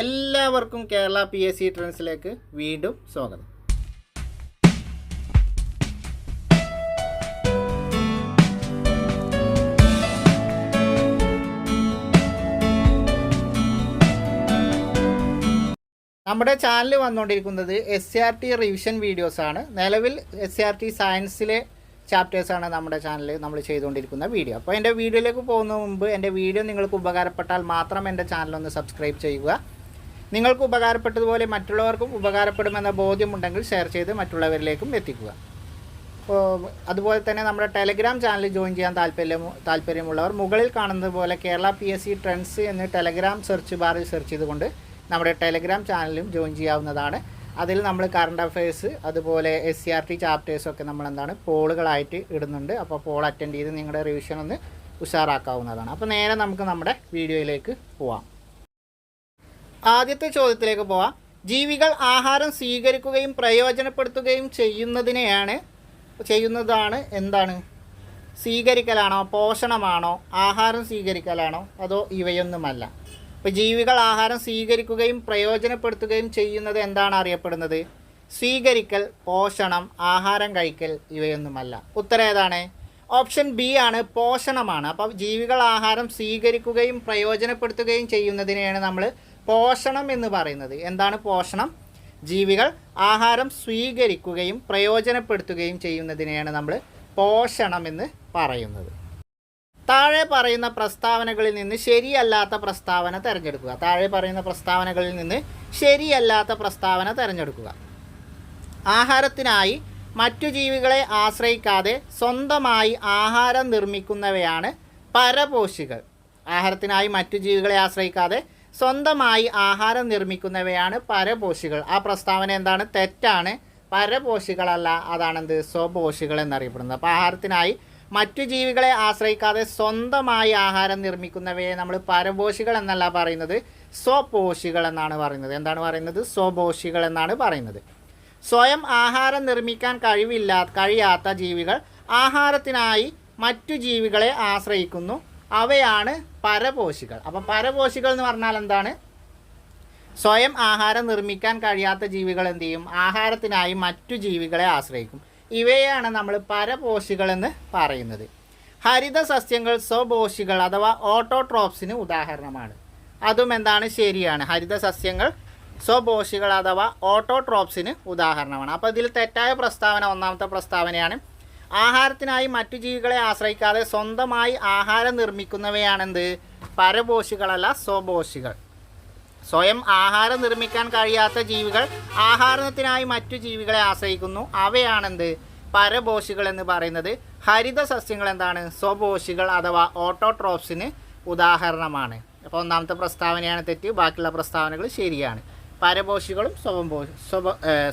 എല്ലാവർക്കും Kerala P S C ട്രെൻഡ്സിലേക്ക് വീണ്ടും സ്വാഗതം. നമ്മുടെ ചാനൽ വന്നുകൊണ്ടിരിക്കുന്നത് S C R T revision വീഡിയോസാണ് നിലവിൽ എസ് സി ആർ ടി സയൻസിലെ ചാപ്റ്റേഴ്സാണ് നമ്മുടെ ചാനലിൽ നമ്മൾ ചെയ്തുകൊണ്ടിരിക്കുന്ന വീഡിയോ അപ്പോൾ എന്റെ വീഡിയോയിലേക്ക് പോകുന്ന മുമ്പ് എന്റെ വീഡിയോ നിങ്ങൾക്ക് ഉപകാരപ്പെട്ടാൽ മാത്രം എന്റെ ചാനലൊന്ന് സബ്സ്ക്രൈബ് ചെയ്യുക. നിങ്ങൾക്ക് ഉപകാരപ്പെട്ടതുപോലെ മറ്റുള്ളവർക്കും ഉപകാരപ്പെടുമെന്ന ബോധ്യമുണ്ടെങ്കിൽ ഷെയർ ചെയ്ത് മറ്റുള്ളവരിലേക്കും എത്തിക്കുക. അതുപോലെ തന്നെ നമ്മുടെ ടെലഗ്രാം ചാനൽ ജോയിൻ ചെയ്യാൻ താല്പര്യം താല്പര്യമുള്ളവർ മുകളിൽ കാണുന്നത് പോലെ Kerala P S C trends എന്ന് ടെലഗ്രാം സെർച്ച് ബാറിൽ സെർച്ച് ചെയ്തുകൊണ്ട് നമ്മുടെ ടെലഗ്രാം ചാനലും ജോയിൻ ചെയ്യാവുന്നതാണ്. അതിൽ നമ്മൾ കറണ്ട് അഫയേഴ്സ് അതുപോലെ എസ് സി ആർ ടി ചാപ്റ്റേഴ്സൊക്കെ നമ്മൾ എന്താണ് പോളുകളായിട്ട് ഇടുന്നുണ്ട്. അപ്പോൾ പോൾ അറ്റൻഡ് ചെയ്ത് നിങ്ങളുടെ റിവിഷൻ ഒന്ന് ഉഷാറാക്കാവുന്നതാണ്. അപ്പോൾ നേരെ നമുക്ക് നമ്മുടെ വീഡിയോയിലേക്ക് പോവാം. ആദ്യത്തെ ചോദ്യത്തിലേക്ക് പോവാം. ജീവികൾ ആഹാരം സ്വീകരിക്കുകയും പ്രയോജനപ്പെടുത്തുകയും ചെയ്യുന്നതിനെയാണ് ചെയ്യുന്നതാണ് എന്താണ്? സ്വീകരിക്കലാണോ പോഷണമാണോ ആഹാരം സ്വീകരിക്കലാണോ അതോ ഇവയൊന്നുമല്ല? ഇപ്പോൾ ജീവികൾ ആഹാരം സ്വീകരിക്കുകയും പ്രയോജനപ്പെടുത്തുകയും ചെയ്യുന്നത് എന്താണ് അറിയപ്പെടുന്നത്? സ്വീകരിക്കൽ പോഷണം ആഹാരം കഴിക്കൽ ഇവയൊന്നുമല്ല. ഉത്തരം ഏതാണ്? ഓപ്ഷൻ ബി ആണ് പോഷണമാണ്. അപ്പോൾ ജീവികൾ ആഹാരം സ്വീകരിക്കുകയും പ്രയോജനപ്പെടുത്തുകയും ചെയ്യുന്നതിനെയാണ് നമ്മൾ പോഷണം എന്ന് പറയുന്നത്. എന്താണ് പോഷണം? ജീവികൾ ആഹാരം സ്വീകരിക്കുകയും പ്രയോജനപ്പെടുത്തുകയും ചെയ്യുന്നതിനെയാണ് നമ്മൾ പോഷണം എന്ന് പറയുന്നത്. താഴെ പറയുന്ന പ്രസ്താവനകളിൽ നിന്ന് ശരിയല്ലാത്ത പ്രസ്താവന തിരഞ്ഞെടുക്കുക. താഴെ പറയുന്ന പ്രസ്താവനകളിൽ നിന്ന് ശരിയല്ലാത്ത പ്രസ്താവന തിരഞ്ഞെടുക്കുക. ആഹാരത്തിനായി മറ്റു ജീവികളെ ആശ്രയിക്കാതെ സ്വന്തമായി ആഹാരം നിർമ്മിക്കുന്നവയാണ് പരപോഷികൾ. ആഹാരത്തിനായി മറ്റു ജീവികളെ ആശ്രയിക്കാതെ സ്വന്തമായി ആഹാരം നിർമ്മിക്കുന്നവയാണ് പരപോഷികൾ. ആ പ്രസ്താവന എന്താണ്? തെറ്റാണ്. പരപോഷികളല്ല അതാണെന്ത്? സ്വപോഷികൾ എന്നറിയപ്പെടുന്നത്. അപ്പോൾ ആഹാരത്തിനായി മറ്റു ജീവികളെ ആശ്രയിക്കാതെ സ്വന്തമായി ആഹാരം നിർമ്മിക്കുന്നവയെ നമ്മൾ പരപോഷികൾ എന്നല്ല പറയുന്നത്. സ്വപോഷികൾ എന്നാണ് പറയുന്നത്. എന്താണ് പറയുന്നത്? സ്വപോഷികൾ എന്നാണ് പറയുന്നത്. സ്വയം ആഹാരം നിർമ്മിക്കാൻ കഴിവില്ലാ കഴിയാത്ത ജീവികൾ ആഹാരത്തിനായി മറ്റു ജീവികളെ ആശ്രയിക്കുന്നു. അവയാണ് പരപോഷികൾ. അപ്പം പരപോഷികൾ എന്ന് പറഞ്ഞാൽ എന്താണ്? സ്വയം ആഹാരം നിർമ്മിക്കാൻ കഴിയാത്ത ജീവികൾ എന്ത് ചെയ്യും? ആഹാരത്തിനായി മറ്റു ജീവികളെ ആശ്രയിക്കും. ഇവയാണ് നമ്മൾ പരപോഷികൾ എന്ന് പറയുന്നത്. ഹരിത സസ്യങ്ങൾ സ്വപോഷികൾ അഥവാ ഓട്ടോട്രോപ്സിന് ഉദാഹരണമാണ്. അതും എന്താണ്? ശരിയാണ്. ഹരിത സസ്യങ്ങൾ സ്വപോഷികൾ അഥവാ ഓട്ടോട്രോപ്സിന് ഉദാഹരണമാണ്. അപ്പോൾ ഇതിൽ തെറ്റായ പ്രസ്താവന ഒന്നാമത്തെ പ്രസ്താവനയാണ് ആഹാരത്തിനായി മറ്റു ജീവികളെ ആശ്രയിക്കാതെ സ്വന്തമായി ആഹാരം നിർമ്മിക്കുന്നവയാണെന്ത്? പരപോഷികളല്ല സ്വപോഷികൾ. സ്വയം ആഹാരം നിർമ്മിക്കാൻ കഴിയാത്ത ജീവികൾ ആഹാരത്തിനായി മറ്റു ജീവികളെ ആശ്രയിക്കുന്നു. അവയാണെന്ത്? പരപോഷികൾ എന്ന് പറയുന്നത് ഹരിത സസ്യങ്ങൾ എന്താണ്? സ്വപോഷികൾ അഥവാ ഓട്ടോട്രോപ്സിന് ഉദാഹരണമാണ്. അപ്പോൾ ഒന്നാമത്തെ പ്രസ്താവനയാണ് തെറ്റ് ബാക്കിയുള്ള പ്രസ്താവനകൾ ശരിയാണ്. പരപോഷികളും സ്വപോ സ്വപ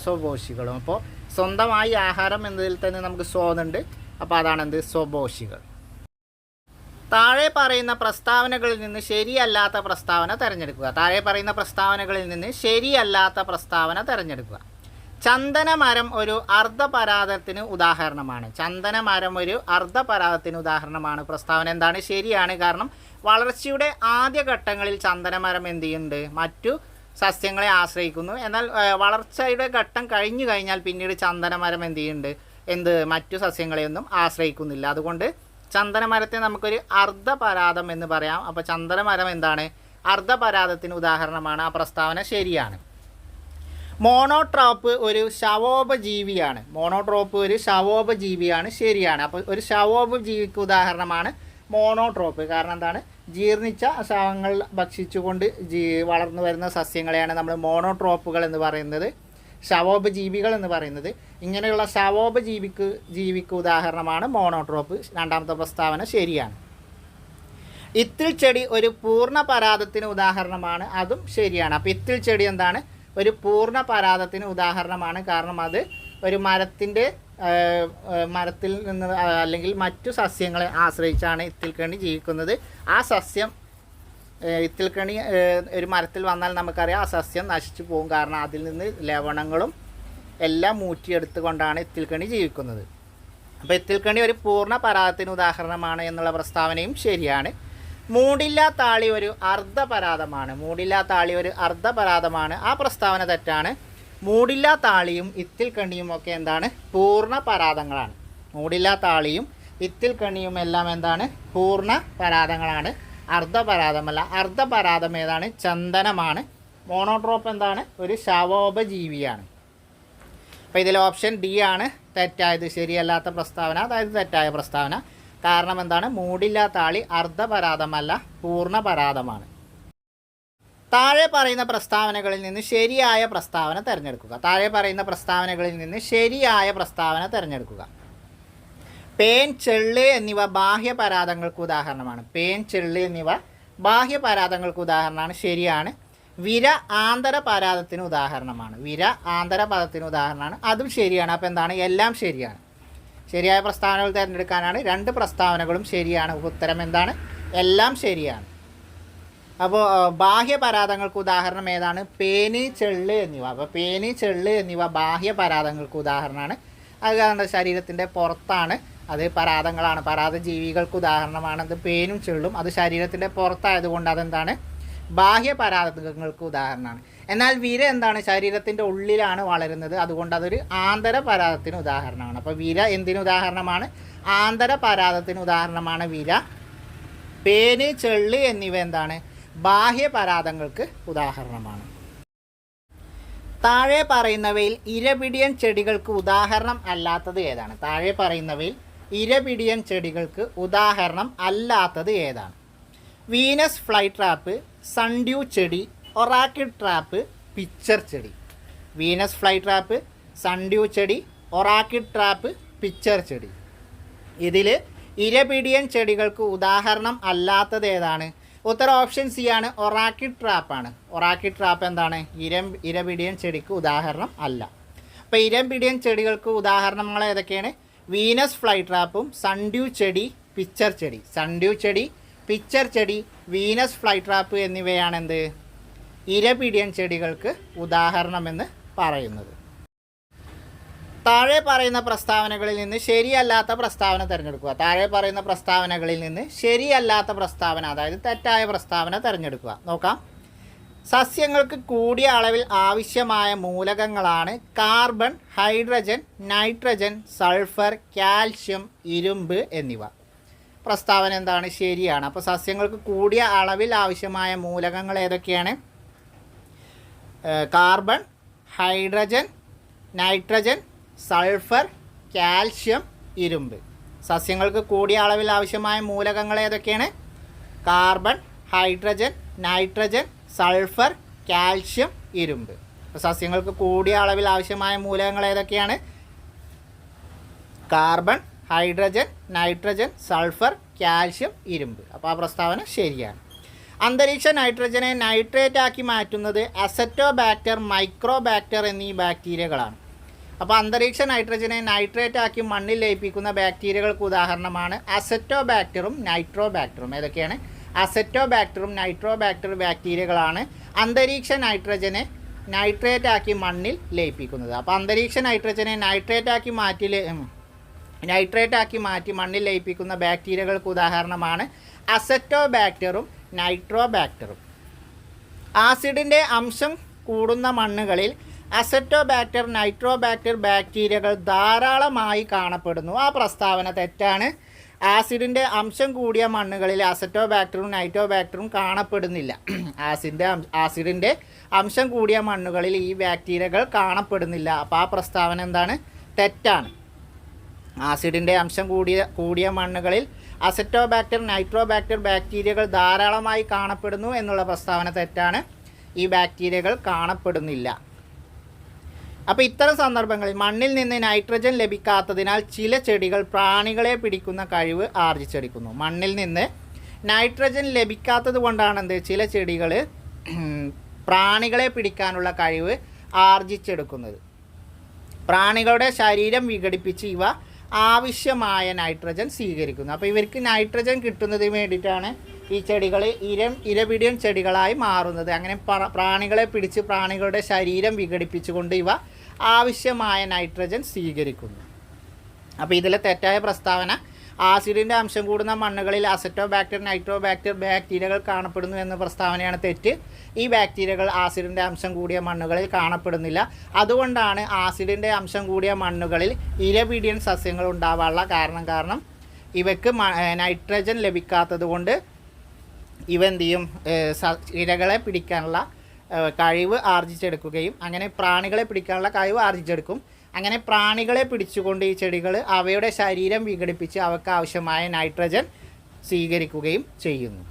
സ്വപോഷികളും. അപ്പോൾ സ്വന്തമായി ആഹാരം എന്നതിൽ തന്നെ നമുക്ക് സ്വന്നുണ്ട് അപ്പോൾ അതാണെന്ത് സ്വബോഷികൾ താഴെ പറയുന്ന പ്രസ്താവനകളിൽ നിന്ന് ശരിയല്ലാത്ത പ്രസ്താവന തിരഞ്ഞെടുക്കുക. താഴെ പറയുന്ന പ്രസ്താവനകളിൽ നിന്ന് ശരിയല്ലാത്ത പ്രസ്താവന തിരഞ്ഞെടുക്കുക. ചന്ദനമരം ഒരു അർദ്ധപരാതത്തിന് ഉദാഹരണമാണ്. ചന്ദനമരം ഒരു അർദ്ധപരാതത്തിന് ഉദാഹരണമാണ്. പ്രസ്താവന എന്താണ്? ശരിയാണ്. കാരണം വളർച്ചയുടെ ആദ്യ ഘട്ടങ്ങളിൽ ചന്ദനമരം എന്ത് ചെയ്യുന്നുണ്ട്? മറ്റു സസ്യങ്ങളെ ആശ്രയിക്കുന്നു. എന്നാൽ വളർച്ചയുടെ ഘട്ടം കഴിഞ്ഞു കഴിഞ്ഞാൽ പിന്നീട് ചന്ദനമരം എന്ത് ചെയ്യുന്നുണ്ട്? എന്ത് മറ്റു സസ്യങ്ങളെയൊന്നും ആശ്രയിക്കുന്നില്ല. അതുകൊണ്ട് ചന്ദനമരത്തെ നമുക്കൊരു അർദ്ധപരാതം എന്ന് പറയാം. അപ്പോൾ ചന്ദനമരം എന്താണ്? അർദ്ധപരാതത്തിന് ഉദാഹരണമാണ്. ആ പ്രസ്താവന ശരിയാണ്. മോണോട്രോപ്പ് ഒരു ശവോപജീവിയാണ്. മോണോട്രോപ്പ് ഒരു ശവോപജീവിയാണ്. ശരിയാണ്. അപ്പോൾ ഒരു ശവോപജീവിക്ക് ഉദാഹരണമാണ് മോണോട്രോപ്പ്. കാരണം എന്താണ്? ജീർണിച്ച ശവങ്ങൾ ഭക്ഷിച്ചുകൊണ്ട് ജീ വളർന്നു വരുന്ന സസ്യങ്ങളെയാണ് നമ്മൾ മോണോട്രോപ്പുകൾ എന്ന് പറയുന്നത് ശവോപജീവികൾ എന്ന് പറയുന്നത്. ഇങ്ങനെയുള്ള ശവോപജീവിക്ക് ജീവിക്ക് ഉദാഹരണമാണ് മോണോട്രോപ്പ്. രണ്ടാമത്തെ പ്രസ്താവന ശരിയാണ്. ഇത്തിൽ ചെടി ഒരു പൂർണ പരാതത്തിന് ഉദാഹരണമാണ് അതും ശരിയാണ്. അപ്പോൾ ഇത്തിൽ ചെടി എന്താണ്? ഒരു പൂർണ പരാതത്തിന് ഉദാഹരണമാണ്. കാരണം അത് ഒരു മരത്തിന്റെ മരത്തിൽ നിന്ന് അല്ലെങ്കിൽ മറ്റു സസ്യങ്ങളെ ആശ്രയിച്ചാണ് ഇത്തിൽക്കണി ജീവിക്കുന്നത്. ആ സസ്യം ഇത്തിൽക്കണി ഒരു മരത്തിൽ വന്നാൽ നമുക്കറിയാം ആ സസ്യം നശിച്ചു പോകും. കാരണം അതിൽ നിന്ന് ലവണങ്ങളും എല്ലാം മൂറ്റിയെടുത്തുകൊണ്ടാണ് ഇത്തിൽക്കണി ജീവിക്കുന്നത്. അപ്പോൾ ഇത്തിൽക്കണി ഒരു പൂർണ പരാതത്തിന് ഉദാഹരണമാണ് എന്നുള്ള പ്രസ്താവനയും ശരിയാണ്. മൂടില്ലാ താളി ഒരു അർദ്ധപരാതമാണ്. മൂടില്ലാ താളി ഒരു അർദ്ധപരാതമാണ്. ആ പ്രസ്താവന തെറ്റാണ്. മൂടില്ലാ താളിയും ഇത്തിൽ കണ്ണിയും ഒക്കെ എന്താണ്? പൂർണ പരാതങ്ങളാണ്. മൂടില്ലാ താളിയും ഇത്തിൽ കണ്ണിയും എല്ലാം എന്താണ്? പൂർണ പരാതങ്ങളാണ്. അർദ്ധപരാതമല്ല. അർദ്ധപരാതം ഏതാണ്? ചന്ദനമാണ്. മോണോട്രോപ്പ് എന്താണ്? ഒരു ശവോപജീവിയാണ്. അപ്പോൾ ഇതിൽ ഓപ്ഷൻ ഡി ആണ്. തെറ്റായത് ശരിയല്ലാത്ത പ്രസ്താവന. അതായത് തെറ്റായ പ്രസ്താവന. കാരണം എന്താണ്? മൂടില്ലാത്ത ആളി അർദ്ധപരാതമല്ല പൂർണപരാതമാണ് താഴെ പറയുന്ന പ്രസ്താവനകളിൽ നിന്ന് ശരിയായ പ്രസ്താവന തിരഞ്ഞെടുക്കുക. താഴെ പറയുന്ന പ്രസ്താവനകളിൽ നിന്ന് ശരിയായ പ്രസ്താവന തിരഞ്ഞെടുക്കുക. പേൻ ചെള്ള് എന്നിവ ബാഹ്യ പരാതങ്ങൾക്ക് ഉദാഹരണമാണ്. പേൻ ചെള്ള് എന്നിവ ബാഹ്യ പരാതങ്ങൾക്ക് ഉദാഹരണമാണ്. ശരിയാണ്. വിര ആന്തര പരാതത്തിന് ഉദാഹരണമാണ്. വിര ആന്തര പദത്തിന് ഉദാഹരണമാണ്. അതും ശരിയാണ്. അപ്പോൾ എന്താണ്? എല്ലാം ശരിയാണ്. ശരിയായ പ്രസ്താവനകൾ തിരഞ്ഞെടുക്കാനാണ് രണ്ട് പ്രസ്താവനകളും ശരിയാണ്. ഉത്തരം എന്താണ്? എല്ലാം ശരിയാണ്. അപ്പോൾ ബാഹ്യ പരാതങ്ങൾക്ക് ഉദാഹരണം ഏതാണ്? പേനി ചെള്ള് എന്നിവ. അപ്പോൾ പേനി ചെള്ള് എന്നിവ ബാഹ്യ പരാതങ്ങൾക്ക് ഉദാഹരണമാണ്. അത് കാരണം ശരീരത്തിന്റെ പുറത്താണ്. അത് പരാതങ്ങളാണ് പരാത ജീവികൾക്ക് ഉദാഹരണമാണ്. അത് പേനും ചെള്ളും. അത് ശരീരത്തിന്റെ പുറത്തായതുകൊണ്ട് അതെന്താണ്? ബാഹ്യ പരാതങ്ങൾക്ക് ഉദാഹരണമാണ്. എന്നാൽ വിര എന്താണ്? ശരീരത്തിന്റെ ഉള്ളിലാണ് വളരുന്നത്. അതുകൊണ്ട് അതൊരു ആന്തര പരാതത്തിന് ഉദാഹരണമാണ്. അപ്പോൾ വിര എന്തിന് ഉദാഹരണമാണ്? ആന്തര പരാതത്തിന് ഉദാഹരണമാണ് വിര. പേന് ചെള്ള് എന്നിവ എന്താണ്? ബാഹ്യ പരാതങ്ങൾക്ക് ഉദാഹരണമാണ്. താഴെ പറയുന്നവയിൽ ഇരപിടിയൻ ചെടികൾക്ക് ഉദാഹരണം അല്ലാത്തത് ഏതാണ്? താഴെ പറയുന്നവയിൽ ഇരപിടിയൻ ചെടികൾക്ക് ഉദാഹരണം അല്ലാത്തത് ഏതാണ്? വീനസ് ഫ്ലൈ ട്രാപ്പ് സൺഡ്യൂ ചെടി ഒറാക്കിഡ് ട്രാപ്പ് പിക്ചർ ചെടി. വീനസ് ഫ്ലൈ ട്രാപ്പ് സൺഡ്യൂ ചെടി ഒറാക്കിഡ് ട്രാപ്പ് പിക്ചർ ചെടി. ഇതിൽ ഇരപിടിയൻ ചെടികൾക്ക് ഉദാഹരണം അല്ലാത്തത് ഏതാണ്? ഉത്തര ഓപ്ഷൻ സി ആണ്. ഒറാക്കി ട്രാപ്പാണ് ഒറാക്കി ട്രാപ്പ് എന്താണ്? ഇരം ഇരപിടിയൻ ചെടിക്ക് ഉദാഹരണം അല്ല. അപ്പോൾ ഇരപിടിയൻ ചെടികൾക്ക് ഉദാഹരണങ്ങൾ ഏതൊക്കെയാണ്? വീനസ് ഫ്ലൈ ട്രാപ്പും സൺഡ്യൂ ചെടി പിക്ചർ ചെടി. സൺഡ്യൂ ചെടി പിക്ചർ ചെടി വീനസ് ഫ്ലൈ ട്രാപ്പ് എന്നിവയാണെന്ത് ഇരപിടിയൻ ചെടികൾക്ക് ഉദാഹരണമെന്ന് പറയുന്നത്. താഴെ പറയുന്ന പ്രസ്താവനകളിൽ നിന്ന് ശരിയല്ലാത്ത പ്രസ്താവന തിരഞ്ഞെടുക്കുക. താഴെ പറയുന്ന പ്രസ്താവനകളിൽ നിന്ന് ശരിയല്ലാത്ത പ്രസ്താവന അതായത് തെറ്റായ പ്രസ്താവന തിരഞ്ഞെടുക്കുക. നോക്കാം. സസ്യങ്ങൾക്ക് കൂടിയ അളവിൽ ആവശ്യമായ മൂലകങ്ങളാണ് carbon hydrogen nitrogen sulphur calcium ഇരുമ്പ് എന്നിവ. പ്രസ്താവന എന്താണ്? ശരിയാണ്. അപ്പോൾ സസ്യങ്ങൾക്ക് കൂടിയ അളവിൽ ആവശ്യമായ മൂലകങ്ങൾ ഏതൊക്കെയാണ്? Carbon hydrogen nitrogen sulphur calcium ഇരുമ്പ്. സസ്യങ്ങൾക്ക് കൂടിയ അളവിൽ ആവശ്യമായ മൂലകങ്ങൾ ഏതൊക്കെയാണ്? Carbon hydrogen nitrogen sulphur calcium ഇരുമ്പ്. അപ്പോൾ സസ്യങ്ങൾക്ക് കൂടിയ അളവിൽ ആവശ്യമായ മൂലകങ്ങൾ ഏതൊക്കെയാണ്? Carbon hydrogen nitrogen sulphur calcium ഇരുമ്പ്. അപ്പോൾ ആ പ്രസ്താവന ശരിയാണ്. അന്തരീക്ഷ നൈട്രജനെ നൈട്രേറ്റ് ആക്കി മാറ്റുന്നത് അസറ്റോബാക്ടർ മൈക്രോബാക്ടർ എന്നീ ബാക്ടീരിയകളാണ്. അപ്പോൾ അന്തരീക്ഷ നൈട്രജനെ നൈട്രേറ്റ് ആക്കി മണ്ണിൽ ലയിപ്പിക്കുന്ന ബാക്ടീരിയകൾക്ക് ഉദാഹരണമാണ് അസെറ്റോ ബാക്ടറും നൈട്രോ ബാക്ടറും ഏതൊക്കെയാണ്? അസെറ്റോ ബാക്ടറും നൈട്രോ ബാക്ടർ ബാക്ടീരിയകളാണ് അന്തരീക്ഷ നൈട്രജനെ നൈട്രേറ്റ് ആക്കി മണ്ണിൽ ലയിപ്പിക്കുന്നത്. അപ്പോൾ അന്തരീക്ഷ നൈട്രജനെ നൈട്രേറ്റ് ആക്കി മാറ്റി നൈട്രേറ്റ് ആക്കി മാറ്റി മണ്ണിൽ ലയിപ്പിക്കുന്ന ബാക്ടീരിയകൾക്ക് ഉദാഹരണമാണ് അസെറ്റോ ബാക്ടറും നൈട്രോ ബാക്ടറും ആസിഡിന്റെ അംശം കൂടുന്ന മണ്ണുകളിൽ അസറ്റോബാക്ടർ നൈട്രോബാക്ടർ ബാക്ടീരിയകൾ ധാരാളമായി കാണപ്പെടുന്നു. ആ പ്രസ്താവന തെറ്റാണ്. ആസിഡിന്റെ അംശം കൂടിയ മണ്ണുകളിൽ അസറ്റോബാക്ടറും നൈട്രോബാക്ടറും കാണപ്പെടുന്നില്ല. ആസിഡിന്റെ ആസിഡിന്റെ അംശം കൂടിയ മണ്ണുകളിൽ ഈ ബാക്ടീരിയകൾ കാണപ്പെടുന്നില്ല. അപ്പോൾ ആ പ്രസ്താവന എന്താണ്? തെറ്റാണ്. ആസിഡിന്റെ അംശം കൂടിയ കൂടിയ മണ്ണുകളിൽ അസറ്റോബാക്ടർ നൈട്രോബാക്ടർ ബാക്ടീരിയകൾ ധാരാളമായി കാണപ്പെടുന്നു എന്നുള്ള പ്രസ്താവന തെറ്റാണ്. ഈ ബാക്ടീരിയകൾ കാണപ്പെടുന്നില്ല. അപ്പോൾ ഇത്തരം സന്ദർഭങ്ങളിൽ മണ്ണിൽ നിന്ന് നൈട്രജൻ ലഭിക്കാത്തതിനാൽ ചില ചെടികൾ പ്രാണികളെ പിടിക്കുന്ന കഴിവ് ആർജിച്ചെടുക്കുന്നു. മണ്ണിൽ നിന്ന് നൈട്രജൻ ലഭിക്കാത്തത് കൊണ്ടാണെന്ത് ചില ചെടികൾ പ്രാണികളെ പിടിക്കാനുള്ള കഴിവ് ആർജിച്ചെടുക്കുന്നത്. പ്രാണികളുടെ ശരീരം വിഘടിപ്പിച്ച് ഇവ ആവശ്യമായ നൈട്രജൻ സ്വീകരിക്കുന്നു. അപ്പോൾ ഇവർക്ക് നൈട്രജൻ കിട്ടുന്നതിന് വേണ്ടിയിട്ടാണ് ഈ ചെടികൾ ഇരം ഇരപിടിയൻ ചെടികളായി മാറുന്നത്. അങ്ങനെ പ്ര- പ്രാണികളെ പിടിച്ച് പ്രാണികളുടെ ശരീരം വിഘടിപ്പിച്ചുകൊണ്ട് ഇവ ആവശ്യമായ നൈട്രജൻ സ്വീകരിക്കുന്നു. അപ്പോൾ ഇതിലെ തെറ്റായ പ്രസ്താവന ആസിഡിന്റെ അംശം കൂടുന്ന മണ്ണുകളിൽ അസറ്റോ ബാക്ടീരിയ നൈട്രോ ബാക്ടീരിയ ബാക്ടീരിയകൾ കാണപ്പെടുന്നു എന്ന പ്രസ്താവനയാണ് തെറ്റ്. ഈ ബാക്ടീരിയകൾ ആസിഡിന്റെ അംശം കൂടിയ മണ്ണുകളിൽ കാണപ്പെടുന്നില്ല. അതുകൊണ്ടാണ് ആസിഡിന്റെ അംശം കൂടിയ മണ്ണുകളിൽ ഇരപിടിയൻ സസ്യങ്ങൾ ഉണ്ടാവാനുള്ള കാരണം കാരണം ഇവയ്ക്ക് നൈട്രജൻ ലഭിക്കാത്തത് കൊണ്ട് ഇവ എന്ത് ചെയ്യും? ഇരകളെ പിടിക്കാനുള്ള കഴിവ് ആർജിച്ചെടുക്കുകയും അങ്ങനെ പ്രാണികളെ പിടിക്കാനുള്ള കഴിവ് ആർജിച്ചെടുക്കും. അങ്ങനെ പ്രാണികളെ പിടിച്ചുകൊണ്ട് ഈ ചെടികൾ അവയുടെ ശരീരം വിഘടിപ്പിച്ച് അവർക്ക് ആവശ്യമായ നൈട്രജൻ സ്വീകരിക്കുകയും ചെയ്യുന്നു.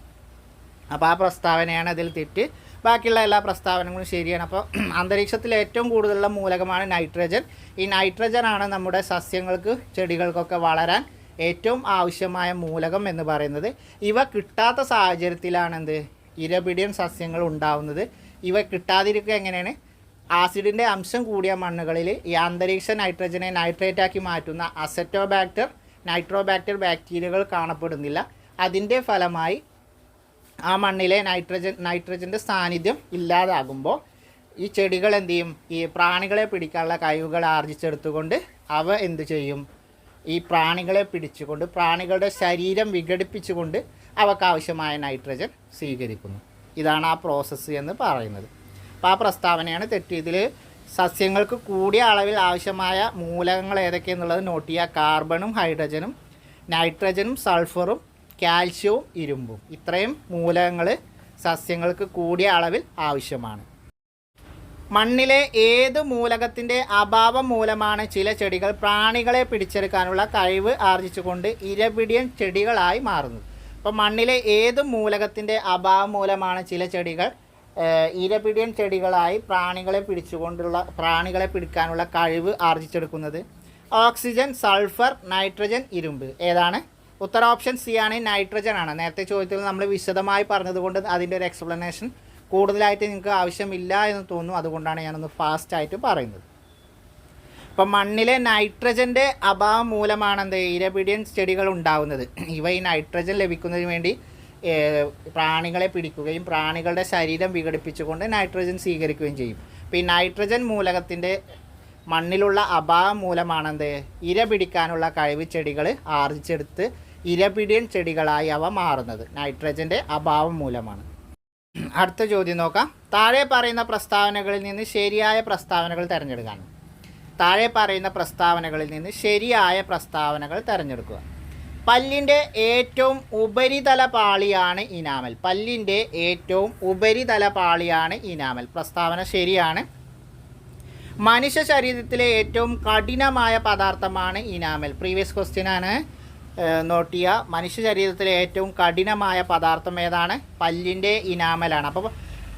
അപ്പോൾ ആ പ്രസ്താവനയാണ് അതിൽ തെറ്റ്. ബാക്കിയുള്ള എല്ലാ പ്രസ്താവനകളും ശരിയാണ്. അപ്പോൾ അന്തരീക്ഷത്തിൽ ഏറ്റവും കൂടുതലുള്ള മൂലകമാണ് നൈട്രജൻ ഈ നൈട്രജനാണ് നമ്മുടെ സസ്യങ്ങൾക്ക് ചെടികൾക്കൊക്കെ വളരാൻ ഏറ്റവും ആവശ്യമായ മൂലകം എന്ന് പറയുന്നത്. ഇവ കിട്ടാത്ത സാഹചര്യത്തിലാണ് എന്ത് ഇരപിടിയൻ സസ്യങ്ങൾ ഉണ്ടാവുന്നത്. ഇവ കിട്ടാതിരിക്കുക എങ്ങനെയാണ്? ആസിഡിന്റെ അംശം കൂടിയ മണ്ണുകളിൽ ഈ അന്തരീക്ഷ നൈട്രജനെ നൈട്രേറ്റ് ആക്കി മാറ്റുന്ന അസറ്റോബാക്ടർ നൈട്രോബാക്ടർ ബാക്ടീരിയകൾ കാണപ്പെടുന്നില്ല. അതിന്റെ ഫലമായി ആ മണ്ണിലെ നൈട്രജൻ നൈട്രജന്റെ സാന്നിധ്യം ഇല്ലാതാകുമ്പോൾ ഈ ചെടികൾ എന്ത് ചെയ്യും? ഈ പ്രാണികളെ പിടിക്കാനുള്ള കഴിവുകൾ ആർജിച്ചെടുത്തുകൊണ്ട് അവ എന്ത് ചെയ്യും? ഈ പ്രാണികളെ പിടിച്ചുകൊണ്ട് പ്രാണികളുടെ ശരീരം വിഘടിപ്പിച്ചുകൊണ്ട് അവക്കാവശ്യമായ നൈട്രജൻ സ്വീകരിക്കുന്നു. ഇതാണ് ആ പ്രോസസ്സ് എന്ന് പറയുന്നത്. അപ്പോൾ ആ പ്രസ്താവനയാണ് തെറ്റ്. ഇതിൽ സസ്യങ്ങൾക്ക് കൂടിയ അളവിൽ ആവശ്യമായ മൂലകങ്ങൾ ഏതൊക്കെയെന്നുള്ളത് നോട്ട് ചെയ്യുക. കാർബണും ഹൈഡ്രജനും നൈട്രജനും സൾഫറും കാൽഷ്യവും ഇരുമ്പും. ഇത്രയും മൂലകങ്ങൾ സസ്യങ്ങൾക്ക് കൂടിയ അളവിൽ ആവശ്യമാണ്. മണ്ണിലെ ഏത് മൂലകത്തിന്റെ അഭാവം മൂലമാണ് ചില ചെടികൾ പ്രാണികളെ പിടിച്ചെടുക്കാനുള്ള കഴിവ് ആർജിച്ചുകൊണ്ട് ഇരപിടിയൻ ചെടികളായി മാറുന്നത്? അപ്പോൾ മണ്ണിലെ ഏത് മൂലകത്തിന്റെ അഭാവം മൂലമാണ് ചില ചെടികൾ? ഈരപിടിയൻ ചെടികളായി പ്രാണികളെ പിടിച്ചുകൊണ്ടുള്ള പ്രാണികളെ പിടിക്കാനുള്ള കഴിവ് ആർജിച്ചെടുക്കുന്നത്? ഓക്സിജൻ സൾഫർ നൈട്രജൻ ഇരുമ്പ്. ഏതാണ്? ഉത്തര ഓപ്ഷൻ സി ആണ് നൈട്രജൻ ആണ്. നേരത്തെ ചോദ്യത്തിൽ നമ്മൾ വിശദമായി പറഞ്ഞതുകൊണ്ട് അതിന്റെ ഒരു എക്സ്പ്ലനേഷൻ കൂടുതലായിട്ട് നിങ്ങൾക്ക് ആവശ്യമില്ല എന്ന് തോന്നുന്നു. അതുകൊണ്ടാണ് ഞാനൊന്ന് ഫാസ്റ്റായിട്ട് പറയുന്നത്. ഇപ്പം മണ്ണിലെ നൈട്രജന്റെ അഭാവം മൂലമാണ് എന്ത്? ഇരപിടിയൻ ചെടികൾ ഉണ്ടാവുന്നത്. ഇവ ഈ നൈട്രജൻ ലഭിക്കുന്നതിന് വേണ്ടി പ്രാണികളെ പിടിക്കുകയും പ്രാണികളുടെ ശരീരം വിഘടിപ്പിച്ചുകൊണ്ട് നൈട്രജൻ സ്വീകരിക്കുകയും ചെയ്യും. അപ്പോൾ ഈ നൈട്രജൻ മൂലകത്തിന്റെ മണ്ണിലുള്ള അഭാവം മൂലമാണെന്ത് ഇര പിടിക്കാനുള്ള കഴിവ് ചെടികൾ ആർജിച്ചെടുത്ത് ഇരപിടിയൻ ചെടികളായി അവ മാറുന്നത്. നൈട്രജന്റെ അഭാവം മൂലമാണ്. അടുത്ത ചോദ്യം നോക്കാം. താഴെ പറയുന്ന പ്രസ്താവനകളിൽ നിന്ന് ശരിയായ പ്രസ്താവനകൾ തിരഞ്ഞെടുക്കാൻ താഴെ പറയുന്ന പ്രസ്താവനകളിൽ നിന്ന് ശരിയായ പ്രസ്താവനകൾ തിരഞ്ഞെടുക്കുക. പല്ലിന്റെ ഏറ്റവും ഉപരിതല പാളിയാണ് ഇനാമൽ. പല്ലിന്റെ ഏറ്റവും ഉപരിതല പാളിയാണ് ഇനാമൽ. പ്രസ്താവന ശരിയാണ്. മനുഷ്യ ശരീരത്തിലെ ഏറ്റവും കഠിനമായ പദാർത്ഥമാണ് ഇനാമൽ. പ്രീവിയസ് ക്വസ്റ്റ്യൻ ആണ് നോട്ട് ചെയ്യുക. മനുഷ്യ ശരീരത്തിലെ ഏറ്റവും കഠിനമായ പദാർത്ഥം ഏതാണ്? പല്ലിന്റെ ഇനാമലാണ്. അപ്പോൾ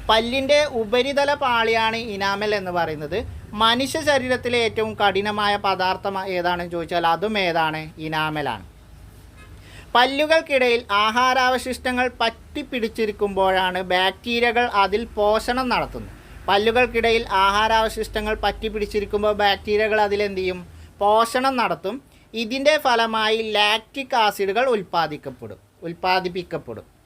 പല്ലിന്റെ ഉപരിതല പാളിയാണ് ഇനാമൽ എന്ന് പറയുന്നത്. മനുഷ്യ ശരീരത്തിലെ ഏറ്റവും കഠിനമായ പദാർത്ഥം ഏതാണെന്ന് ചോദിച്ചാൽ അതും ഏതാണ്? ഇനാമലാണ്. പല്ലുകൾക്കിടയിൽ ആഹാരാവശിഷ്ടങ്ങൾ പറ്റിപ്പിടിച്ചിരിക്കുമ്പോഴാണ് ബാക്ടീരിയകൾ അതിൽ പോഷണം നടത്തുന്നത്. പല്ലുകൾക്കിടയിൽ ആഹാരാവശിഷ്ടങ്ങൾ പറ്റിപ്പിടിച്ചിരിക്കുമ്പോൾ ബാക്ടീരിയകൾ അതിലെന്ത് ചെയ്യും? പോഷണം നടത്തും. ഇതിന്റെ ഫലമായി ലാക്റ്റിക് ആസിഡുകൾ ഉൽപ്പാദിക്കപ്പെടും ഉൽപ്പാദിപ്പിക്കപ്പെടും.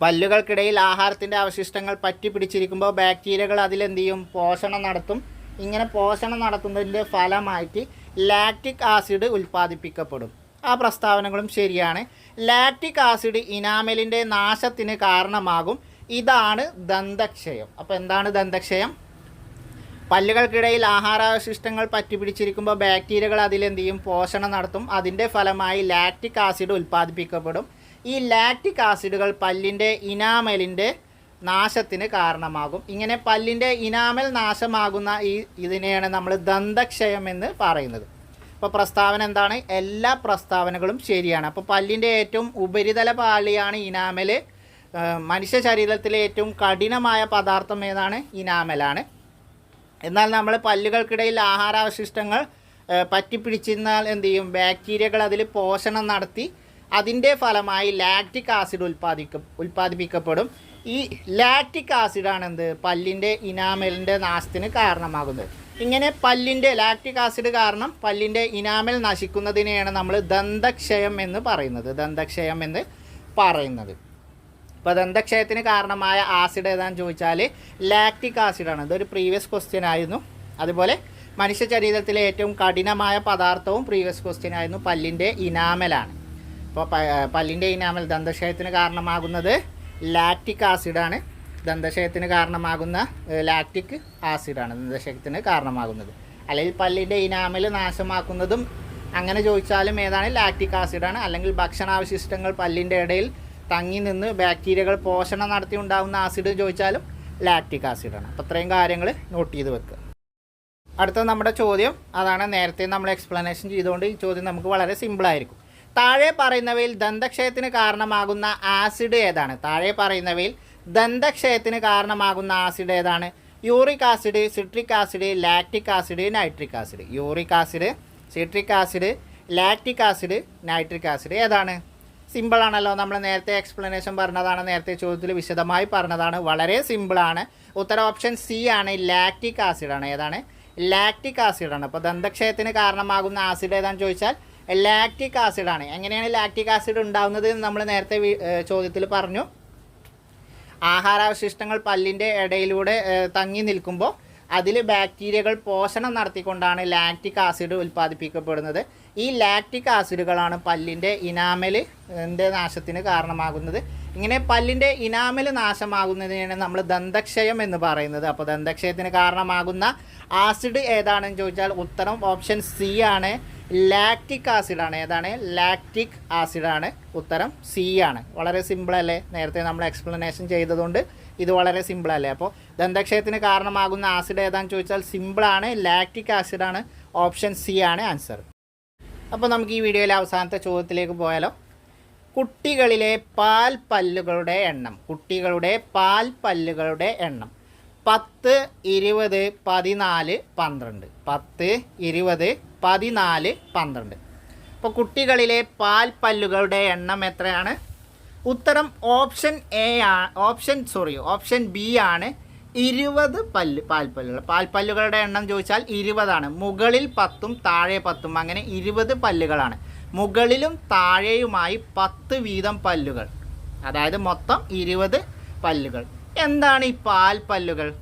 പല്ലുകൾക്കിടയിൽ ആഹാരത്തിന്റെ അവശിഷ്ടങ്ങൾ പറ്റി പിടിച്ചിരിക്കുമ്പോൾ ബാക്ടീരിയകൾ അതിലെന്ത് ചെയ്യും പോഷണം നടത്തും. ഇങ്ങനെ പോഷണം നടത്തുന്നതിന്റെ ഫലമായിട്ട് ലാക്റ്റിക് ആസിഡ് ഉൽപ്പാദിപ്പിക്കപ്പെടും. ആ പ്രസ്താവനകളും ശരിയാണ്. ലാക്റ്റിക് ആസിഡ് ഇനാമലിന്റെ നാശത്തിന് കാരണമാകും. ഇതാണ് ദന്തക്ഷയം. അപ്പോൾ എന്താണ് ദന്തക്ഷയം? പല്ലുകൾക്കിടയിൽ ആഹാരാവശിഷ്ടങ്ങൾ പറ്റിപ്പിടിച്ചിരിക്കുമ്പോൾ ബാക്ടീരിയകൾ അതിലെന്ത് ചെയ്യും പോഷണം നടത്തും. അതിന്റെ ഫലമായി ലാക്റ്റിക് ആസിഡ് ഉൽപ്പാദിപ്പിക്കപ്പെടും. ഈ ലാക്റ്റിക് ആസിഡുകൾ പല്ലിന്റെ ഇനാമലിന്റെ നാശത്തിന് കാരണമാകും. ഇങ്ങനെ പല്ലിന്റെ ഇനാമൽ നാശമാകുന്ന ഈ ഇതിനെയാണ് നമ്മൾ ദന്തക്ഷയം എന്ന് പറയുന്നത്. അപ്പോൾ പ്രസ്താവന എന്താണ്? എല്ലാ പ്രസ്താവനകളും ശരിയാണ്. അപ്പോൾ പല്ലിന്റെ ഏറ്റവും ഉപരിതല പാളിയാണ് ഇനാമൽ. മനുഷ്യ ശരീരത്തിലെ ഏറ്റവും കഠിനമായ പദാർത്ഥം ഏതാണ്? ഇനാമലാണ്. എന്നാൽ നമ്മൾ പല്ലുകൾക്കിടയിൽ ആഹാരാവശിഷ്ടങ്ങൾ പറ്റിപ്പിടിച്ചിരുന്നാൽ എന്ത് ചെയ്യും? ബാക്ടീരിയകൾ അതിൽ പോഷണം നടത്തി അതിന്റെ ഫലമായി ലാക്റ്റിക് ആസിഡ് ഉൽപ്പാദിക്ക ഉൽപ്പാദിപ്പിക്കപ്പെടും. ഈ ലാക്റ്റിക് ആസിഡാണ് എന്ത്? പല്ലിന്റെ ഇനാമലിന്റെ നാശത്തിന് കാരണമാകുന്നത്. ഇങ്ങനെ പല്ലിന്റെ ലാക്റ്റിക് ആസിഡ് കാരണം പല്ലിന്റെ ഇനാമൽ നശിക്കുന്നതിനെയാണ് നമ്മൾ ദന്തക്ഷയം എന്ന് പറയുന്നത്. ദന്തക്ഷയം എന്ന് പറയുന്നത്. അപ്പോൾ ദന്തക്ഷയത്തിന് കാരണമായ ആസിഡ് ഏതാണെന്ന് ചോദിച്ചാൽ ലാക്റ്റിക് ആസിഡാണ്. ഇതൊരു പ്രീവിയസ് ക്വസ്റ്റ്യൻ ആയിരുന്നു. അതുപോലെ മനുഷ്യ ശരീരത്തിലെ ഏറ്റവും കഠിനമായ പദാർത്ഥവും പ്രീവിയസ് ക്വസ്റ്റ്യൻ ആയിരുന്നു പല്ലിന്റെ ഇനാമലാണ്. അപ്പോൾ പല്ലിന്റെ ഇനാമൽ ദന്തക്ഷയത്തിന് കാരണമാകുന്നത് ലാക്റ്റിക് ആസിഡാണ്. ദന്തക്ഷയത്തിന് കാരണമാകുന്ന ലാക്റ്റിക് ആസിഡാണ് ദന്തക്ഷയത്തിന് കാരണമാകുന്നത്. അല്ലെങ്കിൽ പല്ലിന്റെ ഇനാമൽ നാശമാക്കുന്നതും അങ്ങനെ ചോദിച്ചാലും ഏതാണ്? ലാക്റ്റിക് ആസിഡാണ്. അല്ലെങ്കിൽ ഭക്ഷണാവശിഷ്ടങ്ങൾ പല്ലിന്റെ ഇടയിൽ തങ്ങി നിന്ന് ബാക്ടീരിയകൾ പോഷണം നടത്തി ഉണ്ടാകുന്ന ആസിഡ് ചോദിച്ചാലും ലാക്റ്റിക് ആസിഡാണ്. അപ്പോൾ ഇത്രയും കാര്യങ്ങൾ നോട്ട് ചെയ്ത് വെക്കുക. അടുത്ത നമ്മുടെ ചോദ്യം. അതാണ് നേരത്തെ നമ്മൾ എക്സ്പ്ലനേഷൻ ചെയ്തുകൊണ്ട് ഈ ചോദ്യം നമുക്ക് വളരെ സിമ്പിളായിരിക്കും താഴെ പറയുന്നവയിൽ ദന്തക്ഷയത്തിന് കാരണമാകുന്ന ആസിഡ് ഏതാണ്? താഴെ പറയുന്നവയിൽ ദന്തക്ഷയത്തിന് കാരണമാകുന്ന ആസിഡ് ഏതാണ്? Uric acid citric acid lactic acid nitric acid. Uric acid citric acid lactic acid nitric acid ഏതാണ്? സിമ്പിളാണല്ലോ നമ്മൾ നേരത്തെ എക്സ്പ്ലനേഷൻ പറഞ്ഞതാണ് നേരത്തെ ചോദ്യത്തിൽ വിശദമായി പറഞ്ഞതാണ്. വളരെ സിമ്പിളാണ് ഉത്തര ഓപ്ഷൻ സി ആണ് ലാക്റ്റിക് ആസിഡാണ്. ഏതാണ്? ലാക്റ്റിക് ആസിഡാണ്. അപ്പോൾ ദന്തക്ഷയത്തിന് കാരണമാകുന്ന ആസിഡ് ഏതാണെന്ന് ചോദിച്ചാൽ ലാക്റ്റിക് ആസിഡാണ് എങ്ങനെയാണ് ലാക്റ്റിക് ആസിഡ് ഉണ്ടാകുന്നത് എന്ന് നമ്മൾ നേരത്തെ ചോദ്യത്തിൽ പറഞ്ഞു. ആഹാരാവശിഷ്ടങ്ങൾ പല്ലിന്റെ ഇടയിലൂടെ തങ്ങി നിൽക്കുമ്പോൾ അതിൽ ബാക്ടീരിയകൾ പോഷണം നടത്തിക്കൊണ്ടാണ് ലാക്റ്റിക് ആസിഡ് ഉൽപ്പാദിപ്പിക്കപ്പെടുന്നത്. ഈ ലാക്റ്റിക് ആസിഡുകളാണ് പല്ലിന്റെ ഇനാമൽ ന്റെ നാശത്തിന് കാരണമാകുന്നത്. ഇങ്ങനെ പല്ലിന്റെ ഇനാമൽ നാശമാകുന്നതിനാണ് നമ്മൾ ദന്തക്ഷയം എന്ന് പറയുന്നത്. അപ്പോൾ ദന്തക്ഷയത്തിന് കാരണമാകുന്ന ആസിഡ് ഏതാണെന്ന് ചോദിച്ചാൽ ഉത്തരം ഓപ്ഷൻ സി ആണ്. ലാക്റ്റിക് ആസിഡാണ്. ഏതാണ്? ലാക്റ്റിക് ആസിഡാണ്. ഉത്തരം സി ആണ്. വളരെ സിമ്പിളല്ലേ നേരത്തെ നമ്മൾ എക്സ്പ്ലനേഷൻ ചെയ്തതുകൊണ്ട് ഇത് വളരെ സിമ്പിളല്ലേ അപ്പോൾ ദന്തക്ഷയത്തിന് കാരണമാകുന്ന ആസിഡ് ഏതാണെന്ന് ചോദിച്ചാൽ സിമ്പിളാണ് ലാക്റ്റിക് ആസിഡാണ്. ഓപ്ഷൻ സി ആണ് ആൻസർ. അപ്പോൾ നമുക്ക് ഈ വീഡിയോയിലെ അവസാനത്തെ ചോദ്യത്തിലേക്ക് പോയാലോ. കുട്ടികളിലെ പാൽ പല്ലുകളുടെ എണ്ണം. കുട്ടികളുടെ പാൽ പല്ലുകളുടെ എണ്ണം. പത്ത് ഇരുപത് പതിനാല് പന്ത്രണ്ട്. പത്ത് ഇരുപത് പതിനാല് പന്ത്രണ്ട്. അപ്പോൾ കുട്ടികളിലെ പാൽ പല്ലുകളുടെ എണ്ണം എത്രയാണ്? ഉത്തരം ഓപ്ഷൻ എ ആ ഓപ്ഷൻ സോറി ഓപ്ഷൻ ബി ആണ് ഇരുപത് പല്ല് പാൽപ്പല്ലുകൾ പാൽപ്പല്ലുകളുടെ എണ്ണം ചോദിച്ചാൽ ഇരുപതാണ്. മുകളിൽ പത്തും താഴെ പത്തും അങ്ങനെ ഇരുപത് പല്ലുകളാണ്. മുകളിലും താഴെയുമായി പത്ത് വീതം പല്ലുകൾ. അതായത് മൊത്തം ഇരുപത് പല്ലുകൾ. എന്താണ് ഈ പാൽപ്പല്ലുകൾ?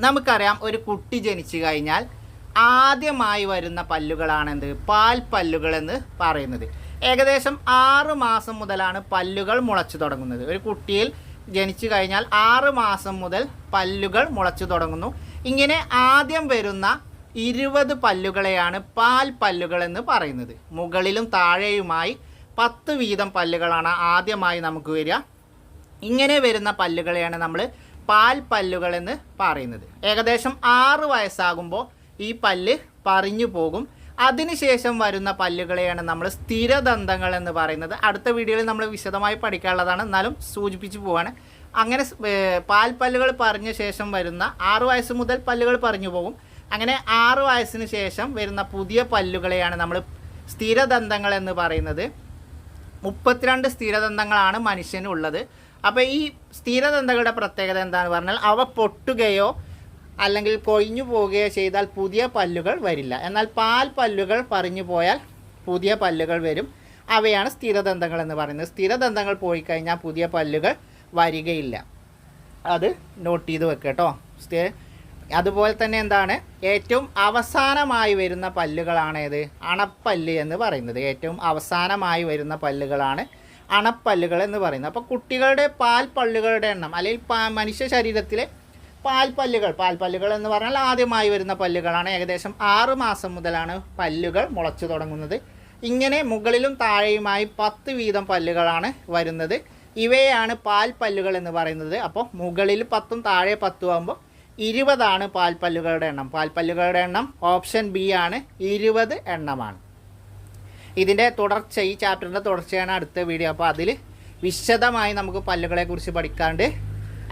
നമുക്കറിയാം ഒരു കുട്ടി ജനിച്ചു കഴിഞ്ഞാൽ ആദ്യമായി വരുന്ന പല്ലുകളാണ് എന്ത് പാൽ പല്ലുകൾ എന്ന് പറയുന്നത്. ഏകദേശം ആറ് മാസം മുതലാണ് പല്ലുകൾ മുളച്ചു തുടങ്ങുന്നത്. ഒരു കുട്ടിയിൽ ജനിച്ചു കഴിഞ്ഞാൽ ആറ് മാസം മുതൽ പല്ലുകൾ മുളച്ചു തുടങ്ങുന്നു. ഇങ്ങനെ ആദ്യം വരുന്ന ഇരുപത് പല്ലുകളെയാണ് പാൽ പല്ലുകൾ എന്ന് പറയുന്നത്. മുകളിലും താഴെയുമായി പത്ത് വീതം പല്ലുകളാണ് ആദ്യമായി നമുക്ക് വരിക. ഇങ്ങനെ വരുന്ന പല്ലുകളെയാണ് നമ്മൾ പാൽ പല്ലുകൾ എന്ന് പറയുന്നത്. ഏകദേശം ആറ് വയസ്സാകുമ്പോൾ ഈ പല്ല് പറഞ്ഞു പോകും. അതിനുശേഷം വരുന്ന പല്ലുകളെയാണ് നമ്മൾ സ്ഥിരദന്തങ്ങൾ എന്ന് പറയുന്നത്. അടുത്ത വീഡിയോയിൽ നമ്മൾ വിശദമായി പഠിക്കാനുള്ളതാണ്. എന്നാലും സൂചിപ്പിച്ചു പോവാണ്. അങ്ങനെ പാൽ പല്ലുകൾ പറഞ്ഞ ശേഷം വരുന്ന ആറ് വയസ്സ് മുതൽ പല്ലുകൾ പറഞ്ഞു പോകും. അങ്ങനെ ആറ് വയസ്സിന് ശേഷം വരുന്ന പുതിയ പല്ലുകളെയാണ് നമ്മൾ സ്ഥിരദന്തങ്ങൾ എന്ന് പറയുന്നത്. മുപ്പത്തിരണ്ട് സ്ഥിരദന്തങ്ങളാണ് മനുഷ്യനുള്ളത്. അപ്പോൾ ഈ സ്ഥിരതന്തകളുടെ പ്രത്യേകത എന്താണെന്ന് പറഞ്ഞാൽ അവ പൊട്ടുകയോ അല്ലെങ്കിൽ കൊഴിഞ്ഞു പോവുകയോ ചെയ്താൽ പുതിയ പല്ലുകൾ വരില്ല. എന്നാൽ പാൽ പല്ലുകൾ പറഞ്ഞു പോയാൽ പുതിയ പല്ലുകൾ വരും. അവയാണ് സ്ഥിരദന്തങ്ങൾ എന്ന് പറയുന്നത്. സ്ഥിരദന്തങ്ങൾ പോയി കഴിഞ്ഞാൽ പുതിയ പല്ലുകൾ വരികയില്ല. അത് നോട്ട് ചെയ്ത് വെക്കുക കേട്ടോ. അതുപോലെ തന്നെ എന്താണ്? ഏറ്റവും അവസാനമായി വരുന്ന പല്ലുകളാണേത് അണപ്പല്ല് എന്ന് പറയുന്നത്. ഏറ്റവും അവസാനമായി വരുന്ന പല്ലുകളാണ് അണപ്പല്ലുകൾ എന്ന് പറയുന്നത്. അപ്പോൾ കുട്ടികളുടെ പാൽ പല്ലുകളുടെ എണ്ണം അല്ലെങ്കിൽ പാ- മനുഷ്യ ശരീരത്തിലെ പാൽ പല്ലുകൾ. പാൽ പല്ലുകൾ എന്ന് പറഞ്ഞാൽ ആദ്യമായി വരുന്ന പല്ലുകളാണ്. ഏകദേശം ആറ് മാസം മുതലാണ് പല്ലുകൾ മുളച്ചു തുടങ്ങുന്നത്. ഇങ്ങനെ മുകളിലും താഴെയുമായി പത്ത് വീതം പല്ലുകളാണ് വരുന്നത്. ഇവയാണ് പാൽ പല്ലുകൾ എന്ന് പറയുന്നത്. അപ്പോൾ മുകളിൽ പത്തും താഴെ പത്തും ആകുമ്പോൾ ഇരുപതാണ് പാൽപ്പല്ലുകളുടെ എണ്ണം. പാൽപ്പല്ലുകളുടെ എണ്ണം ഓപ്ഷൻ ബി ആണ്. ഇരുപത് എണ്ണമാണ്. ഇതിന്റെ തുടർച്ച ഈ ചാപ്റ്ററിന്റെ തുടർച്ചയാണ് അടുത്ത വീഡിയോ അപ്പോൾ അതിൽ വിശദമായി നമുക്ക് പല്ലുകളെ കുറിച്ച് പഠിക്കാണ്ട്.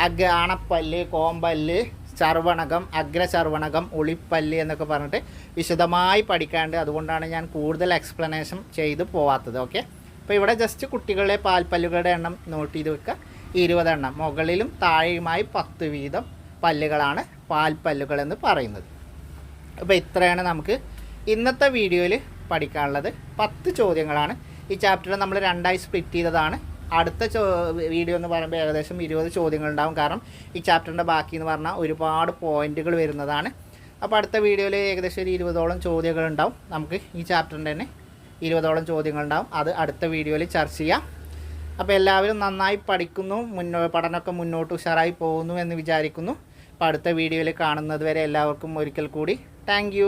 അഗ് ആണപ്പല്ല് കോമ്പല്ല് ചർവണകം അഗ്രചർവണകം ഒളിപ്പല്ല് എന്നൊക്കെ പറഞ്ഞിട്ട് വിശദമായി പഠിക്കാണ്ട് അതുകൊണ്ടാണ് ഞാൻ കൂടുതൽ എക്സ്പ്ലനേഷൻ ചെയ്ത് പോവാത്തത്. ഓക്കെ അപ്പോൾ ഇവിടെ ജസ്റ്റ് കുട്ടികളുടെ പാൽപ്പല്ലുകളുടെ എണ്ണം നോട്ട് ചെയ്ത് വെക്കുക ഇരുപതെണ്ണം. മുകളിലും താഴെയുമായി പത്ത് വീതം പല്ലുകളാണ് പാൽപ്പല്ലുകൾ എന്ന് പറയുന്നത്. അപ്പോൾ ഇത്രയാണ് നമുക്ക് ഇന്നത്തെ വീഡിയോയിൽ പഠിക്കാനുള്ളത്. പത്ത് ചോദ്യങ്ങളാണ്. ഈ ചാപ്റ്റർ നമ്മൾ രണ്ടായി സ്പ്ലിറ്റ് ചെയ്തതാണ്. അടുത്ത വീഡിയോ എന്ന് പറയുമ്പോൾ ഏകദേശം ഇരുപത് ചോദ്യങ്ങൾ ഉണ്ടാവും കാരണം ഈ ചാപ്റ്ററിന്റെ ബാക്കി എന്ന് പറഞ്ഞാൽ ഒരുപാട് പോയിന്റുകൾ വരുന്നതാണ്. അപ്പോൾ അടുത്ത വീഡിയോയിൽ ഏകദേശം ഒരു ഇരുപതോളം ചോദ്യങ്ങൾ ഉണ്ടാവും നമുക്ക് ഈ ചാപ്റ്ററിന്റെ തന്നെ ഇരുപതോളം ചോദ്യങ്ങളുണ്ടാവും. അത് അടുത്ത വീഡിയോയിൽ ചർച്ച ചെയ്യാം. അപ്പോൾ എല്ലാവരും നന്നായി പഠിക്കുന്നു. മുന്നോ പഠനമൊക്കെ മുന്നോട്ട് ഉഷാറായി പോകുന്നു എന്ന് വിചാരിക്കുന്നു. അപ്പോൾ അടുത്ത വീഡിയോയിൽ കാണുന്നത് വരെ എല്ലാവർക്കും ഒരിക്കൽ കൂടി. താങ്ക്